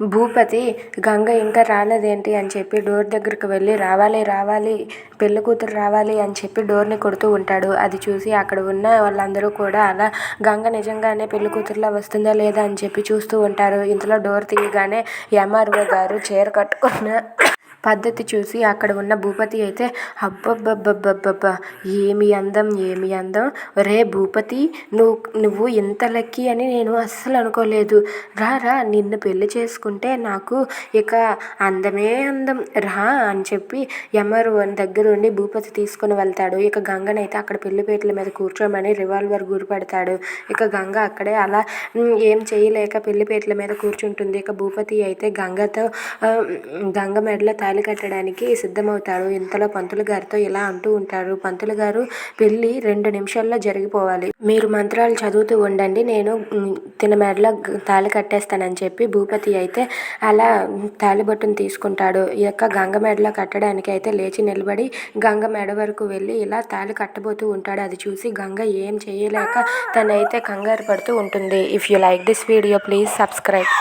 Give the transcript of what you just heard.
భూపతి గంగ ఇంకా రాలేదేంటి? అని చెప్పి డోర్ దగ్గరికి వెళ్ళి రావాలి రావాలి పెళ్ళి కూతురు రావాలి అని చెప్పి డోర్ని కొడుతూ ఉంటాడు. అది చూసి అక్కడ ఉన్న వాళ్ళందరూ కూడా అలా గంగ నిజంగానే పెళ్ళి కూతురులా వస్తుందా లేదా? అని చెప్పి చూస్తూ ఉంటారు. ఇంతలో డోర్ తీయగానే ఎంఆర్ఓ గారు చీర కట్టుకున్న పద్ధతి చూసి అక్కడ ఉన్న భూపతి అయితే అబ్బబ్బబ్బబ్బబ్బబ్బా ఏమి అందం ఏమి అందం? రే భూపతి నువ్వు నువ్వు ఇంత లక్కీ అని నేను అస్సలు అనుకోలేదు. రా రా నిన్ను పెళ్ళి చేసుకుంటే నాకు ఇక అందమే అందం. రా అని చెప్పి ఎమరు దగ్గర ఉండి భూపతి తీసుకుని వెళ్తాడు. ఇక గంగనైతే అక్కడ పెళ్ళిపేటల మీద కూర్చోమని రివాల్వర్ గురిపెడతాడు ఇక గంగ అక్కడే అలా ఏం చేయలేక పెళ్ళిపేటల మీద కూర్చుంటుంది. ఇక భూపతి అయితే గంగతో గంగ మెడలో తాళి కట్టడానికి సిద్ధమవుతాడు. ఇంతలో పంతులు గారితో ఇలా అంటూ ఉంటారు పంతులు గారు పెళ్ళి రెండు నిమిషాల్లో జరిగిపోవాలి. మీరు మంత్రాలు చదువుతూ ఉండండి. నేను తిన మెడలో తాళి కట్టేస్తానని చెప్పి భూపతి అయితే అలా తాళిబొట్టును తీసుకుంటాడు. ఈ యొక్క గంగ మెడలో కట్టడానికి అయితే లేచి నిలబడి గంగ మెడ వరకు వెళ్ళి ఇలా తాళి కట్టబోతూ ఉంటాడు. అది చూసి గంగ ఏం చేయలేక తనైతే కంగారు పడుతూ ఉంటుంది. If you like this video please subscribe